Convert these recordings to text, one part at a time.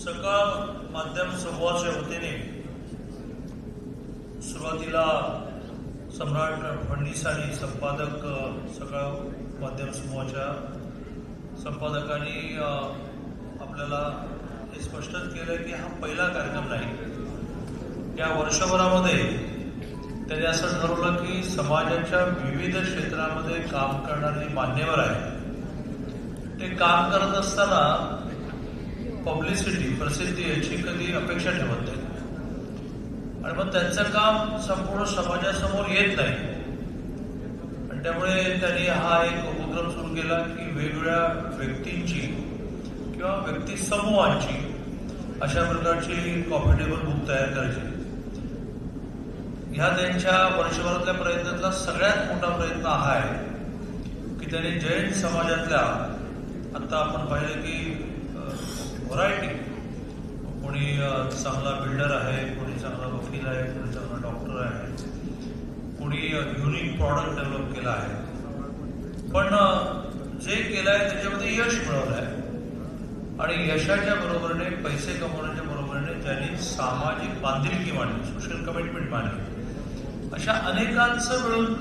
सकाळ माध्यम समूहाच्या वतीने सुरुवातीला सम्राट फडणीस आणि संपादक अ, सकाळ माध्यम समूहाच्या संपादकांनी आपल्याला हे स्पष्टच केलं की हा पहिला कार्यक्रम नाही. या वर्षभरामध्ये त्यांनी असं ठरवलं की समाजाच्या विविध क्षेत्रामध्ये काम करणारे मान्यवर आहेत ते काम करत असताना पब्लिसिटी प्रसिद्धी याची कधी अपेक्षा ठेवत नाही. आणि मग त्यांचं काम संपूर्ण समाजासमोर येत नाही. आणि त्यामुळे त्यांनी हा एक उपक्रम सुरू केला की वेगवेगळ्या व्यक्तींची किंवा व्यक्ती समूहांची अशा प्रकारची कॉफी टेबल बुक तयार करायची. ह्या त्यांच्या वर्षभरातल्या प्रयत्नातला सगळ्यात मोठा प्रयत्न हा आहे की त्यांनी जैन समाजातल्या आता आपण पाहिलं की व्हरायटी कोणी चांगला बिल्डर आहे कोणी चांगला वकील आहे कोणी चांगला डॉक्टर आहे. कोणी युनिक प्रॉडक्ट डेव्हलप केला आहे. पण जे केलं आहे त्याच्यामध्ये यश मिळवलं आहे आणि यशाच्या बरोबरीने पैसे कमवण्याच्या बरोबरीने त्यांनी सामाजिक बांधिलकी मांडली सोशल कमिटमेंट मांडली. अशा अनेकांचं मिळून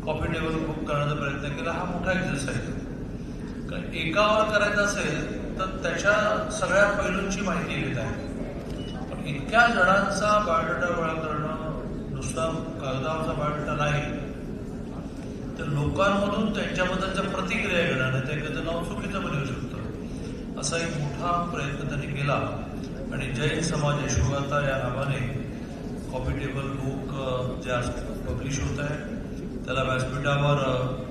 कॉफी टेबल बुक करण्याचा प्रयत्न केला. हा मोठा एक्झरसाईज आहे. कारण एकावर करायचा असेल तर त्याच्या सगळ्या पैलूंची माहिती घेत आहे. पण इतक्या जणांचा बायोडेटा गोळा करणं नुसता कागदावरचा बायोडेटा नाही. तर लोकांमधून त्यांच्याबद्दलच्या प्रतिक्रिया घेणार ते एखादं नाव चुकीचं बनवू शकतं असा एक मोठा प्रयत्न त्यांनी केला. आणि जैन समाज यशोगाथा या नावाने कॉपी टेबल बुक जे आज पब्लिश होत आहे त्याला व्यासपीठावर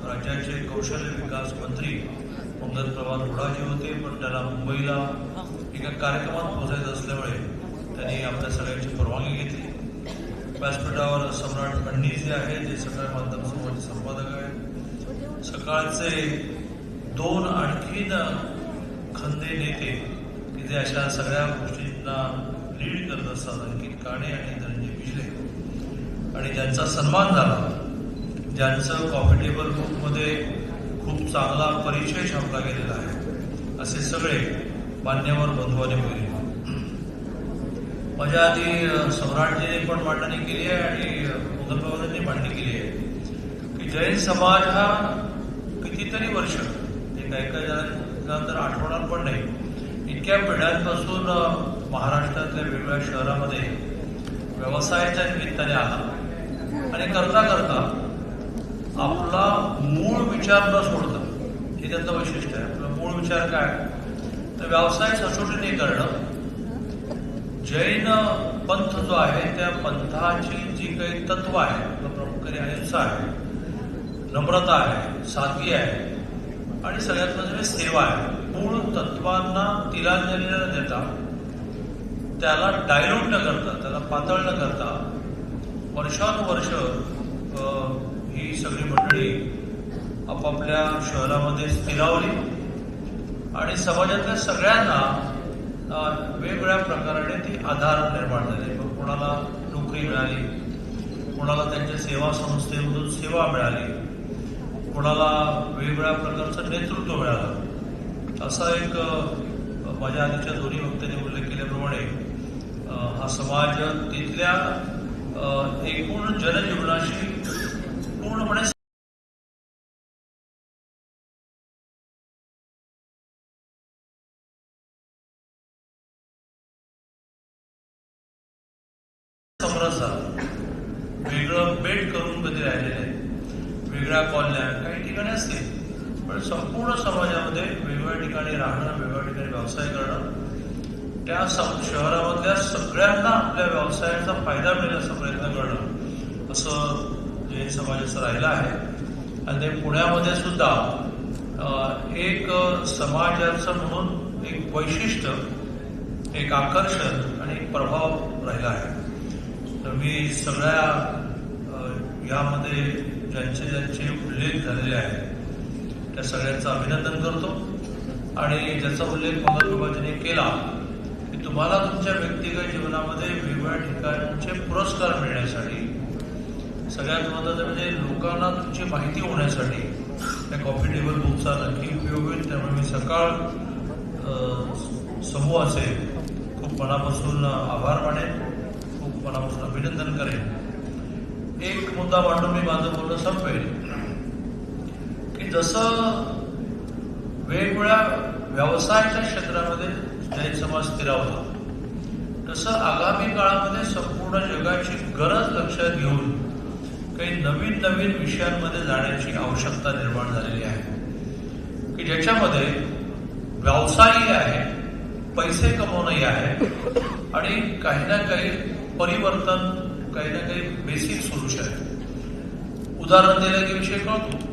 राज्याचे कौशल्य विकास मंत्री मंगल प्रभात हुडाजी होते पण त्याला मुंबईला एका कार्यक्रमात पोहोचायचं असल्यामुळे त्यांनी आपल्या सगळ्यांची परवानगी घेतली. व्यासपीठावर सम्राट अंडी जे आहे जे सकाळ माध्यम समूहाचे संपादक आहेत. सकाळचे दोन आणखीन खंदे नेते की जे अशा सगळ्या गोष्टींना लीड करत असतात अंकित काणे आणि धनंजय पिजले आणि ज्यांचा सन्मान झाला ज्यांचं कॉफी टेबल बुकमध्ये खूप चांगला परिचय छापला गेलेला आहे. असे सगळे मान्यवर बंधुवाने आणि माझ्या आधी सम्राटजीने पण मांडणी केली आहे आणि मुदलबाबांनी मांडणी केली आहे. की जैन समाज हा कितीतरी वर्ष ते काही काही जणांना तर आठवणार पण नाही इतक्या पिढ्यांपासून महाराष्ट्रातल्या वेगवेगळ्या शहरामध्ये व्यवसायाच्या निमित्ताने आला. आणि करता करता आपला मूळ विचार न सोडता हे त्यातलं वैशिष्ट्य आहे. आपला मूळ विचार काय तर व्यवसाय सचोटीने करणं. जैन पंथ जो आहे त्या पंथाची जी काही तत्व आहे आपलं प्रमुख अहिंसा आहे नम्रता आहे सादगी आहे आणि सगळ्यात म्हणजे सेवा आहे. मूळ तत्वांना तिलांजली न देता त्याला डायलोट न करता त्याला पातळ न करता वर्षानुवर्ष ही सगळी मंडळी आपापल्या शहरामध्ये स्थिरावली आणि समाजातल्या सगळ्यांना वेगवेगळ्या प्रकाराने ती आधार निर्माण झाले. मग कोणाला नोकरी मिळाली कोणाला त्यांच्या सेवा संस्थेमधून सेवा मिळाली कोणाला वेगवेगळ्या प्रकारचं नेतृत्व मिळालं. असा एक माझ्या आधीच्या दोन्ही वक्त्यांनी उल्लेख केल्याप्रमाणे हा समाज तिथल्या एकूण जनजीवनाशी पूर्णपणे वेगळं बेट करून कधी राहिले नाही. वेगळ्या कॉलन्या काही ठिकाणी असतील पण संपूर्ण समाजामध्ये वेगवेगळ्या ठिकाणी राहणं वेगवेगळ्या ठिकाणी व्यवसाय करणं त्या शहरामधल्या सगळ्यांना आपल्या व्यवसायाचा फायदा मिळेल असा प्रयत्न करणं असं जैन समाजाचं राहिला आहे. आणि ते पुण्यामध्ये सुद्धा अं, एक समाजाचं म्हणून एक वैशिष्ट्य एक आकर्षण आणि एक प्रभाव राहिला आहे. तर मी सगळ्या यामध्ये ज्यांचे ज्यांचे उल्लेख झालेले आहेत त्या सगळ्यांचं अभिनंदन करतो. आणि ज्याचा उल्लेख मंगलबाबाजीने केला की तुम्हाला तुमच्या व्यक्तिगत जीवनामध्ये वेगवेगळ्या ठिकाणचे पुरस्कार मिळण्यासाठी सगळ्यात महत्त्वाचं म्हणजे लोकांना तुमची माहिती होण्यासाठी त्या कॉफी टेबल बुकचा नक्की उपयोग होईल. त्यामुळे मी सकाळ अ, समूहाचे खूप मनापासून आभार मानेन. खूप मनापासून अभिनंदन करेन. एक मुद्दा मांडून मी माझं बोलणं संपेल. की जसं वेगवेगळ्या व्यवसायाच्या क्षेत्रामध्ये जैन समाज स्थिरावला तसं आगामी काळामध्ये संपूर्ण जगाची गरज लक्षात घेऊन काही नवीन नवीन विषयांमध्ये जाण्याची आवश्यकता निर्माण झालेली आहे. की ज्याच्यामध्ये व्यवसायही आहे पैसे कमवणंही आहे आणि काही ना काही परिवर्तन काही ना काही बेसिक सोल्युशन आहे. उदाहरण दिलं की विषय कळतो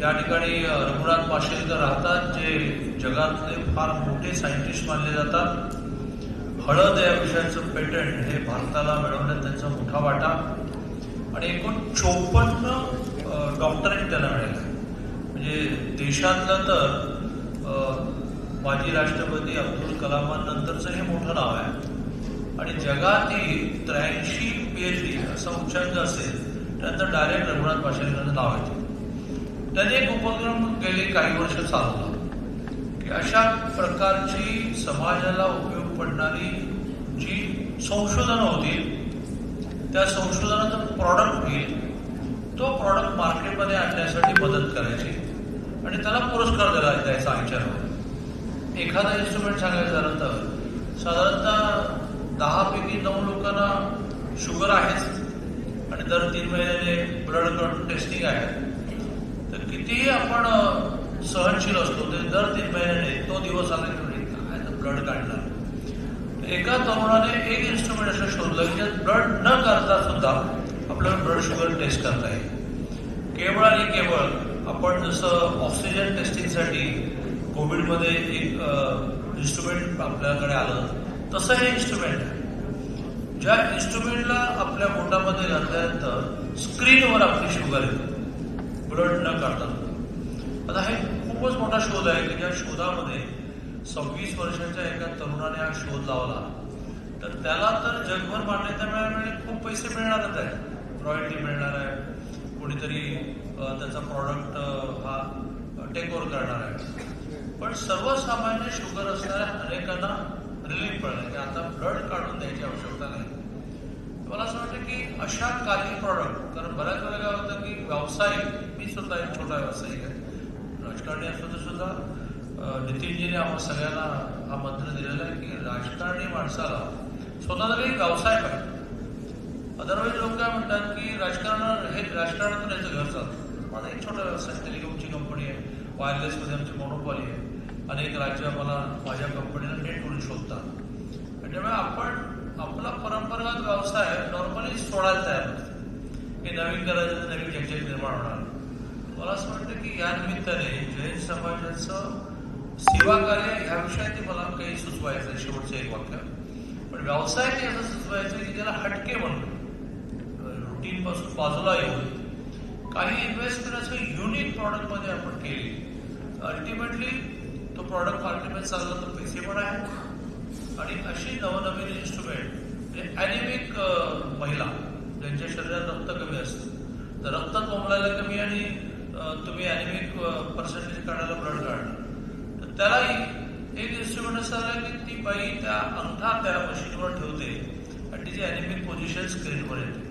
या ठिकाणी रघुनाथ माशेलकर राहतात जे जगातले फार मोठे सायंटिस्ट मानले जातात. हळद या विषयाचं पेटंट हे भारताला मिळवण्यात त्यांचा मोठा वाटा. आणि एकूण चोपन्न डॉक्टरेट त्यांना मिळाले म्हणजे देशातलं तर माजी राष्ट्रपती अब्दुल कलामांनंतरचं हे मोठं नाव आहे. आणि जगातही त्र्याऐंशी पी एच डी असा उच्चांक असेल त्यानंतर डायरेक्ट रघुनाथ पाशेलकरांचं नाव येते त्यांनी एक उपक्रम गेले काही वर्ष चालवला की अशा प्रकारची समाजाला उपयोग पडणारी जी संशोधनं होती त्या संशोधनाचं प्रॉडक्ट होईल तो प्रॉडक्ट मार्केटमध्ये आणण्यासाठी मदत करायची. आणि त्याला पुरस्कार दिला द्यायचा विचार होता एखादा इन्स्ट्रुमेंट सांगायचं झालं तर साधारणतः दहापैकी नऊ लोकांना शुगर आहेच. आणि दर तीन महिन्याने ब्लड काढून टेस्टिंग आहे. तर कितीही आपण सहनशील असतो ते दर तीन महिन्याने तो दिवस आला की काय ब्लड काढणार. एका तरुणाने एक इन्स्ट्रुमेंट असं शोधलं की ब्लड न करता सुद्धा आपल्याला ब्लड शुगर टेस्ट करता येईल. केवळ आणि केवळ आपण जसं ऑक्सिजन टेस्टिंगसाठी कोविडमध्ये एक इन्स्ट्रुमेंट आपल्याकडे आलं तसं हे इन्स्ट्रुमेंट आहे ज्या इन्स्ट्रुमेंटला आपल्या पोटामध्ये घातल्यानंतर स्क्रीनवर आपली शुगर येते. ब्लड न काढता आता हे खूपच मोठा शोध आहे की ज्या शोधामध्ये सव्वीस वर्षाच्या एका तरुणाने हा शोध लावला. तर त्याला तर जगभर मान्यता मिळाल्यामुळे खूप पैसे मिळणारच आहे रॉयल्टी मिळणार आहे. कोणीतरी त्याचा प्रॉडक्ट हा टेक ओव्हर करणार आहे. पण सर्वसामान्य शुगर असणाऱ्या अनेकांना रिलीफ मिळणार की आता ब्लड काढून द्यायची आवश्यकता नाही. मला असं वाटतं की अशा काही प्रॉडक्ट कारण बऱ्याच वेळा काय होतं की व्यावसायिक मी सुद्धा एक छोटा व्यावसायिक आहे. राजकारणी असतो तर सुद्धा नितीनजीने आम्हाला सगळ्यांना हा मंत्र दिलेला आहे की राजकारणी माणसाला स्वतःचा काही व्यवसाय पाहिजे. अदरवाईज लोक काय म्हणतात की राजकारण हे राजकारणातून याचं घर चालतं. माझा एक छोटा व्यवसाय टेलिकॉमची कंपनी आहे वायरलेसमध्ये आमची मोनोपॉली आहे. अनेक राज्य मला माझ्या कंपनीला नेटवरून शोधतात. आणि त्यामुळे आपण आपला परंपरागत व्यवसाय नॉर्मली सोडायला तयार होतो हे नवीन करायचं नवीन जगजग निर्माण होणार. मला असं वाटतं की या निमित्ताने जैन समाजाचं सेवा कार्य ह्या विषयात मला काही सुचवायचं शेवटचं एक वाक्य. पण व्यवसायाने असं सुचवायचं की त्याला हटके म्हणून रुटीन पासून बाजूला येऊन काही इन्व्हेस्टमेंट असं युनिक प्रॉडक्टमध्ये आपण केली. अल्टिमेटली तो प्रॉडक्ट मार्केटमध्ये चालला तर पैसे पण आहेत. आणि अशी नवनवीन इन्स्ट्रुमेंट म्हणजे ॲनिमिक महिला ज्यांच्या शरीरात रक्त कमी असतं. तर रक्त कोंबडायला कमी आणि तुम्ही ॲनिमिक पर्सेंटेज काढायला ब्लड काढणार. त्यालाही एक इन्स्ट्रुमेंट असं आहे की ती बाई त्या अंगठा त्या मशीनवर ठेवते आणि तिची ॲनिमिक पोझिशन स्क्रीनवर येते.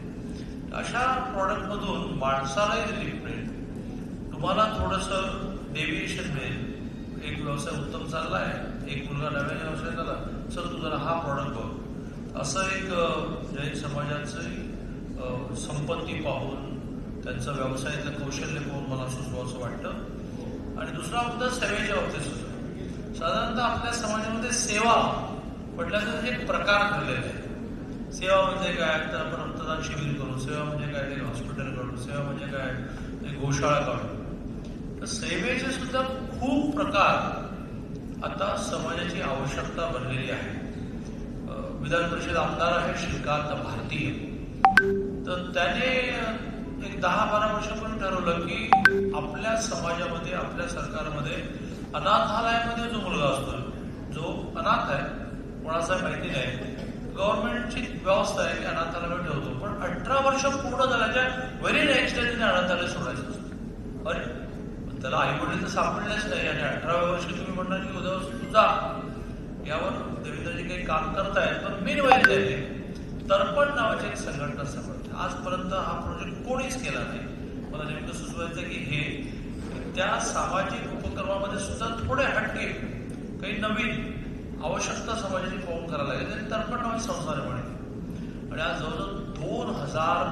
अशा प्रॉडक्टमधून माणसालाही रिलीफ मिळेल. तुम्हाला थोडंसं डेव्हिएशन मिळेल. एक व्यवसाय उत्तम चालला आहे एक मुलगा नव्याने व्यवसाय झाला सर तू जरा हा प्रॉडक्ट बघ. असं एक जैन समाजाचं संपत्ती पाहून त्यांचं व्यवसायातलं कौशल्य पाहून मला सुचवावं असं वाटतं. आणि दुसरा मुद्दा सेवेच्या बाबतीत सुद्धा साधारणतः आपल्या समाजामध्ये सेवा म्हटल्याचं हे प्रकार ठरलेला आहे सेवा म्हणजे काय? तर आपण रक्तदान शिबिर करू सेवा म्हणजे काय? ते हॉस्पिटल करू सेवा म्हणजे काय? ते गोशाळा काढू तर सेवेचे सुद्धा खूप प्रकार आता समाजाची आवश्यकता बनलेली आहे. विधान परिषद आमदार आहे श्रीकांत भारतीय तर त्याने एक दहा बारा वर्षापूर्वी ठरवलं की आपल्या समाजामध्ये आपल्या सरकारमध्ये अनाथालयामध्ये जो मुलगा असतो जो अनाथ आहे कोणाचा माहिती नाही. गव्हर्नमेंटची व्यवस्था आहे की अनाथालय ठेवतो. पण अठरा वर्ष पूर्ण झाल्याच्या व्हेरी नेक्स्ट डे तिने अनाथालय सोडायचं असतं. अरे त्याला आई वडील तर सापडलेच नाही. आणि अठराव्या वर्षी तुम्ही म्हणणार की उद्या तू जा. यावर काही काम करतायत पण मेन मी आहे. तर्पण नावाची एक संघटना समजते आजपर्यंत हा प्रोजेक्ट कोणीच केला नाही. मला नेमकं सुचवायचं की हे त्या सामाजिक उपक्रमामध्ये सुद्धा थोडे हटके काही नवीन आवश्यकता समाजाची पाहून करायला लागेल. त्यांनी तर्पण नावाची संस्था निर्माण केली आणि आज जवळजवळ दोन हजार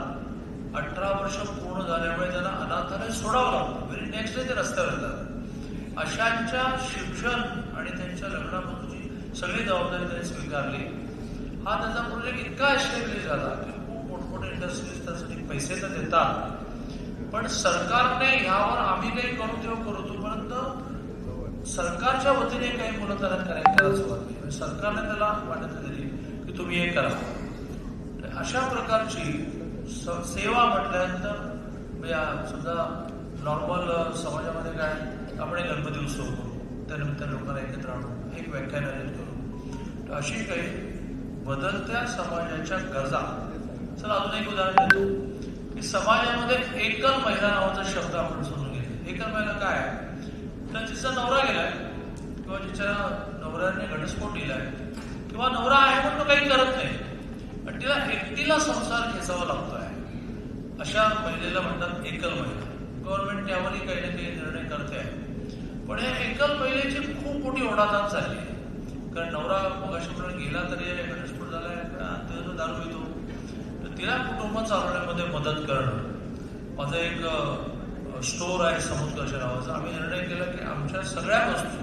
अठरा वर्ष पूर्ण झाल्यामुळे त्यांना अनाथालय सोडावं लागतं व्हेरी नेक्स्ट डे ते रस्त्यावर येतात. अशांच्या शिक्षण आणि त्यांच्या लग्नाबद्दलची सगळी जबाबदारी त्यांनी स्वीकारली. हा त्यांचा प्रोजेक्ट इतका एस्टॅब्लिश झाला की खूप मोठमोठे इंडस्ट्रीज त्यासाठी पैसे तर देतात. पण सरकारने ह्यावर आम्ही काही करू तेव्हा करू तोपर्यंत सरकारच्या वतीने काही मुलं त्याला करायला सुरुवात केली. म्हणजे सरकारने त्याला वाटत दिली की तुम्ही हे करा. अशा प्रकारची सेवा म्हटल्यानंतर म्हणजे समजा नॉर्मल समाजामध्ये काय आपण एक गणपती उत्सव करू त्यानंतर लोकांना एकत्र आणू एक व्याख्यान आयोजित करू. तर अशी काही बदलत्या समाजाच्या गरजा. सर अजून एक उदाहरण देतो. की समाजामध्ये एकल महिला नावाचा शब्द आपण समजून घेतो एकल महिला काय? आहे तर जिचा नवरा गेलाय. किंवा जिच्या नवऱ्याने घटस्फोट दिलाय किंवा नवरा आहे पण तो काही करत नाही. आणि तिला एकटीला संसार खेचावा लागतो आहे अशा महिलेला म्हणतात एकल महिला. गव्हर्नमेंट त्यावरही काही ना काही निर्णय करते. आहे पण या एकल महिलेची खूप मोठी ओढाताण चालली आहे. कारण नवरा मगाशीपर्यंत गेला तरी घटस्फोट झालाय तो दारू येतो तर तिला कुटुंब चालवण्यामध्ये मदत करणं. माझं एक स्टोर आहे समुद्र नावाचं. आम्ही निर्णय केला की आमच्या सगळ्या वस्तू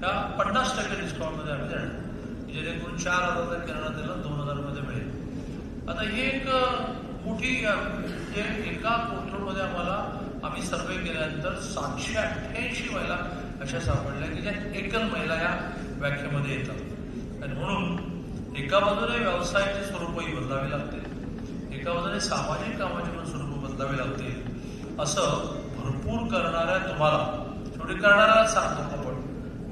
ह्या पन्नास टक्के डिस्काउंटमध्ये आम्ही देणार. जेणेकरून चार हजारचा किराणा त्याला दोन हजारमध्ये मिळेल. आता ही एक मोठी म्हणजे एका पोर्टलमध्ये आम्हाला आम्ही सर्वे केल्यानंतर सातशे अठ्ठ्याऐंशी महिला अशा सापडल्या की ज्या एकल महिला या व्याख्येमध्ये येतात. आणि म्हणून एका बाजूने व्यवसायाचे स्वरूपही बदलावे लागते. एका बाजूने सामाजिक कामाचे पण स्वरूप बदलावे लागते. असं भरपूर करणाऱ्या तुम्हाला थोडी करणाऱ्याला सांगतो आपण.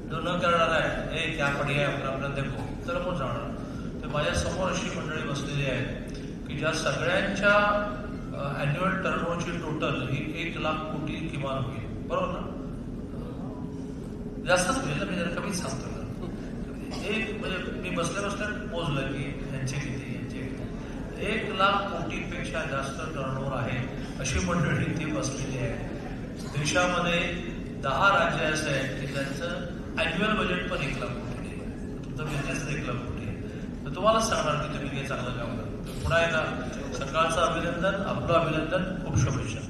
जो न करणारा आहे. ए त्या पडी आहे आपला आपल्याला देखो. तर कोण जाणार तर माझ्यासमोर अशी मंडळी बसलेली आहे की ज्या सगळ्यांच्या अॅन्युअल टर्नओव्हरची टोटल ही एक लाख कोटी किमान होईल. बरोबर ना? जास्तच होईल मी जरा कमीच सांगतो. एक म्हणजे मी बसल्या बसल्या मोजलं की यांचे किती यांचे किती. एक लाख कोटीपेक्षा जास्त टर्नओव्हर आहे अशी मंडळी ती बसलेली आहे. देशामध्ये दहा राज्य असे आहेत की त्यांचं अॅन्युअल बजेट पण एक लाख कोटी तुमचं बिझनेस एक लाख कोटी तर तुम्हाला सांगणार की तुम्ही हे चांगलं काम करा पुन्हा एकदा सकाळचं अभिनंदन आपलं अभिनंदन खूप शुभेच्छा.